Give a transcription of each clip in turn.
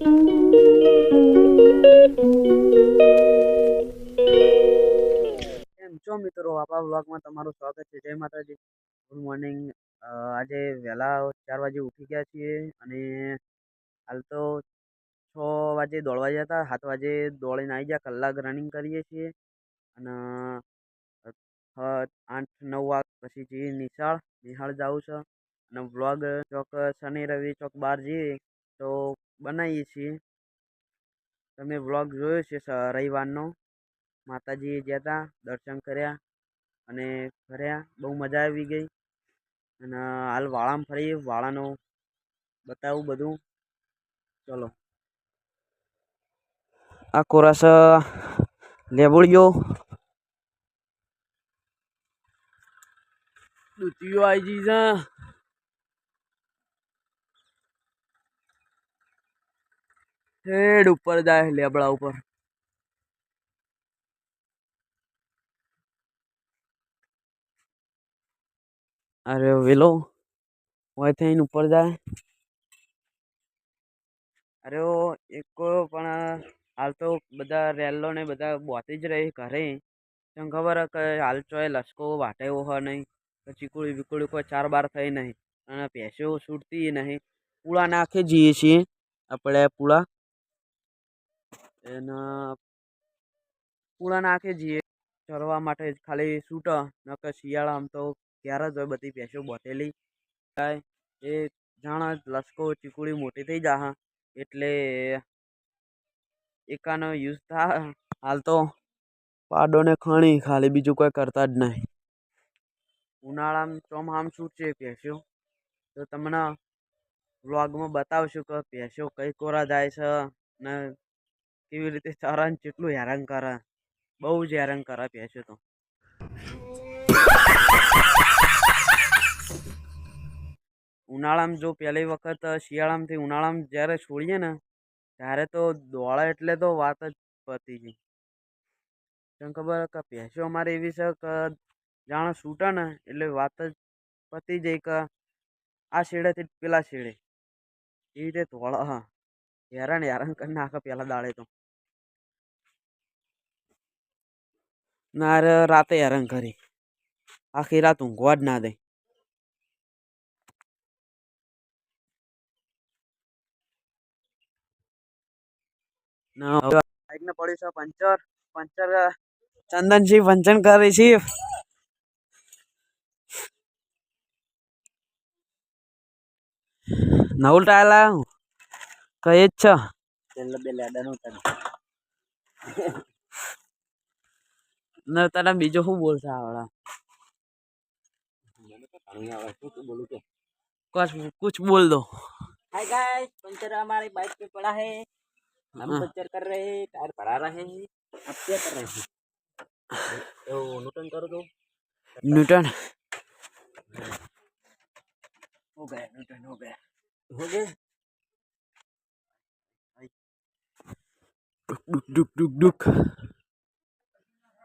કેમ છો મિત્રો આપણા વ્લોગમાં તમારું સ્વાગત છે. જય માતાજી. Good morning. આજે વહેલા ચાર વાગે ઉઠી ગયા છીએ અને હાલ તો છ વાગે દોડવા હતા. સાત વાગે દોડીને આવી ગયા. કલાક રનિંગ કરીએ છીએ. અને આઠ, નવ વાગ પછી જઈએ નિશાળ, નિહાળ જાઉં છે. અને વ્લોગ ચોક શનિ રવિ ચોક બહાર જઈએ તો બનાવીએ છીએ. તમે વ્લોગ જોયો છે રવિવારનો. માતાજીએ ગયા હતા દર્શન કર્યા અને ફર્યા. બહુ મજા આવી ગઈ. અને હાલ વાળામાં ફરી વાળાનો બતાવું બધું. ચલો. આ કોરસ લેબોળિયો. દૂધિયો આવી ગઈ છે હેડ ઉપર જાય લેબડા ઉપર. અરે વેલો, હોય થઈને ઉપર જાય. અરે એક પણ હાલ તો બધા રેલો ને બધા બોતી જ રહી ઘરે. તને ખબર કે હાલ ચોય લસકો વાટે એવો હ નહીં ચીકુડી બીકુડી કોઈ ચાર બાર થઈ નહીં, અને ભેંસો છૂટતી નહીં. પૂળા નાખી જઈએ છીએ, આપણે પૂળા. એના પૂળા નાખે જઈએ ચરવા માટે ખાલી છૂટ નકર આમ તો ક્યારે જ હોય બધી ભેંસો બોતેલી. થાય એ જાણા લસકો, ચીકુડી મોટી થઈ જા એટલે એકાનો યુઝ થાય. હાલ તો પાડોને ખણી, ખાલી બીજું કોઈ કરતા જ નહીં. ઉનાળામાં ચોમામ શું છે ભેંસો? તો તમને વ્લોગમાં બતાવશું કે ભેંસો કઈ કોરા જાય છે ને કેવી રીતે ચરાને કેટલું હેરાન કરે બહુ જ હેરાન કરે ભેંસો તો. ઉનાળામાં જો પહેલી વખત શિયાળામાંથી ઉનાળામાં જ્યારે છોડીએ ને, ત્યારે તો દોડે એટલે તો વાત જ પતી ગઈ. તને ખબર કે ભેંસો અમારે એવી છે કે જાણે છૂટે ને, એટલે વાત જ પતી જાય કે આ શેડેથી પેલા શેડે. એવી રીતે ધોળા હેરાન હેરાન કરી નાખે પેલા દાડે તો. ના રે રાતે હેરાન કરી આખી રાત ઊંઘવા જ ના દે ના બાઈક ને પડ્યું છે પંચર પંચર ચંદનસિંહ પંચન કરી છે નવું ટાયર લાવ્યો કઈ જ છે બે લેડાનું તને ને તને બીજું શું બોલશે આવડા મને તો ઘણું આવે શું તું બોલું કે कुछ कुछ बोल दो हाय गाइस पंचर हमारे बाइक पे पड़ा है हम हाँ। पंचर कर रहे हैं टायर भरा रहे हैं अब क्या कर रहे हैं तो नूटन कर दो न्यूटन हो गया नूटन हो गया हो गया ડુક ડુક ડુક ડુક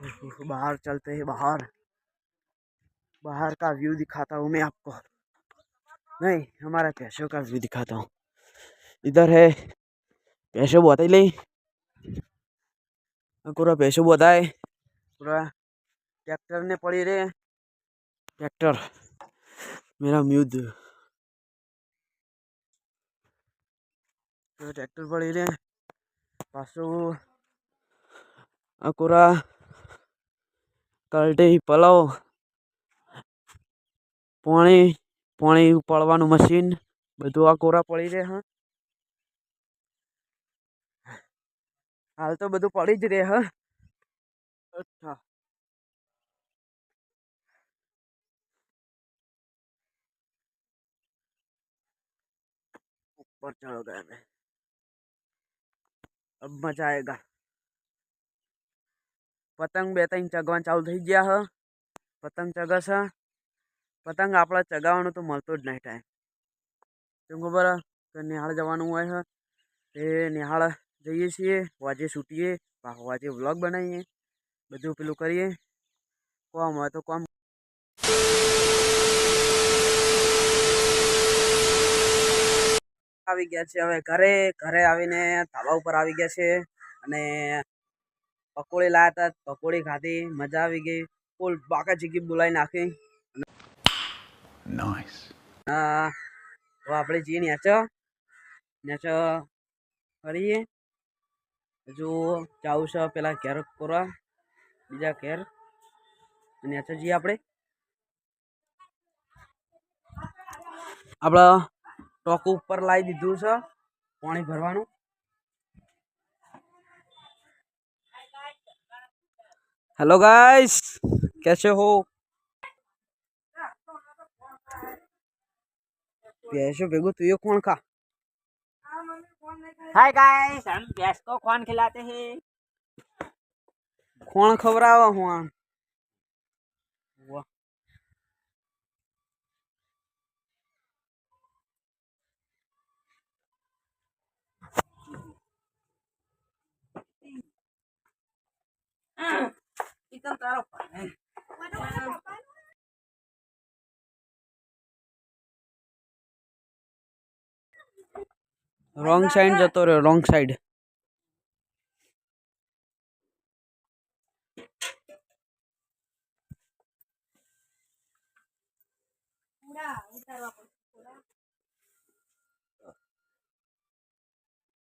बाहर चलते हैं, बाहर। बाहर का व्यू दिखाता हूँ मैं आपको। नहीं, हमारा कैशो का व्यू दिखाता हूँ। इधर है पैसों बहुत ही नहीं हाँ, पूरा पैसों बहुत है। पूरा ट्रैक्टर ने पड़ी रे। ट्रैक्टर। मेरा म्यूद ट्रैक्टर पड़ी रे। पासों। हाँ, पूरा। કલટી પલાવ પાણી પાણી ઉપાડવાનું મશીન બધું આ કોરા પડી રહે હા હાલ તો બધું પડી જ રહે હા અચ્છા ऊपर चढ़ गए मैं अब मजा आएगा પતંગ બે ત્રણ ચગવાનું ચાલુ થઈ ગયા હ. પતંગ ચગશે પતંગ આપણે ચગાવવાનું તો મળતો જ નહીં ટાઈમ. કેમ ખબર તો નિહાળ જવાનું હોય હ. તે નિહાળ જઈએ છીએ, વાજે છૂટીએ વાજે વ્લોગ બનાવીએ, બધું પેલું કરીએ. કોમ હોય તો કોમ. આવી ગયા છે હવે ઘરે ઘરે આવીને ધાબા ઉપર આવી ગયા છે અને પકોડી લાયા હતા પકોડી ખાધી મજા આવી ગઈ. ફૂલ બાકા ચીકી બોલાવી નાખી. Nice. હા તો આપણે જઈએ નેચો નેચો ફરીએ. હજુ જાવું છે પેલા ઘેર કરવા બીજા ઘેર. નેચો જઈએ આપણે. આપણા ટોક ઉપર લાવી દીધું છે પાણી ભરવાનું. हेलो गाइस कैसे हो? प्यासो बेगो तू ये कौन खा? हाय गाइस हम प्यास को कौन खिलाते हैं? कौन खबरा हुआ Eh. Wrong side jatuh re, wrong side.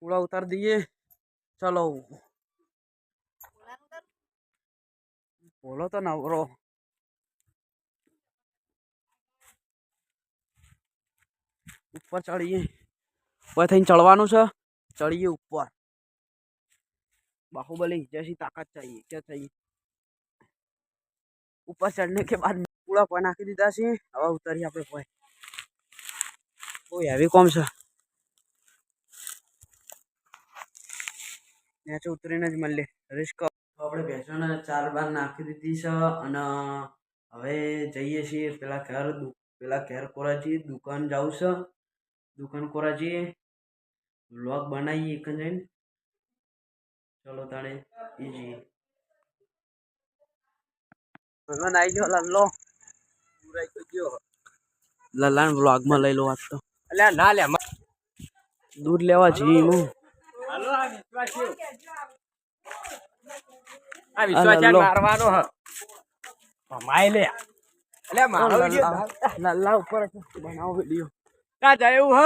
Pulau utar diye, calau. બોલો તો નવરો ઉપર ચડીએ ઉપર થઈને ચડવાનું છે ચડીએ ઉપર બાહુબલી જૈસી તાકાત ચાહીએ ક્યાં ચાહીએ ઉપર ચડને કે બાદ પૂરા પણ નાખી દીધા છે હવે ઉતરીએ આપણે કોઈ બહુ હેવી કોમ છે ને ઉતરીને જ મળીએ રિસ્ક આપણે ભેંસોને ચાર બાર નાખી દીધી છે અને હવે જઈએ છીએ. પેલા ઘેર પેલા ઘેર કોરા છીએ દુકાન જવું છે. દુકાન કોરા છીએ વ્લોગ બનાવીએ એક જઈને. ચલો તાણે જઈએ. ભગવાન આવી ગયો લલ્લો લલ્લાને વ્લોગમાં લઈ લો વાત તો. અલ્યા ના લે દૂધ લેવા જઈએ હું આ હાલો. મારવાનો હ. લે. મારો વિડિયો ઉપર. બનાવો વીડિયો. જાય એવું હ.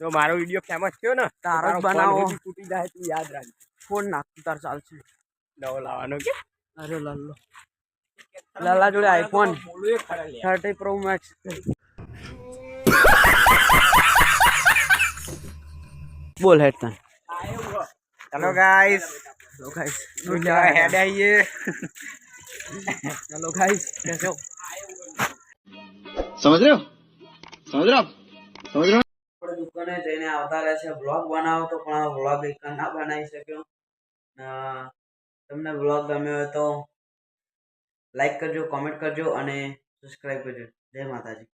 તો મારો વિડિયો ફેમસ થયો ને તારો બનાવો. જાય તું યાદ રાખ. ફોન નાખતું તાર ચાલશે. નવો લાવવાનો કે? અરે લલ્લો લલ્લા જોડે આઈફોન થર્ટી પ્રો મેક્સ બોલ હેડ તને હેલો ગાઈસ હેલો ગાઈસ હેડ આઈએ હેલો ગાઈસ કેસે હો समझ रहे हो समझ रहे हो आप समझ रहे हो આપણે દુકાને જઈને આવતા રહે છે બ્લોગ બનાવો તો પણ બ્લોગ એક ના બનાવી શક્યો અ, તમને બ્લોગ ગમ્યો હોય તો લાઈક કરજો કોમેન્ટ કરજો અને સબસ્ક્રાઈબ કરજો જય માતાજી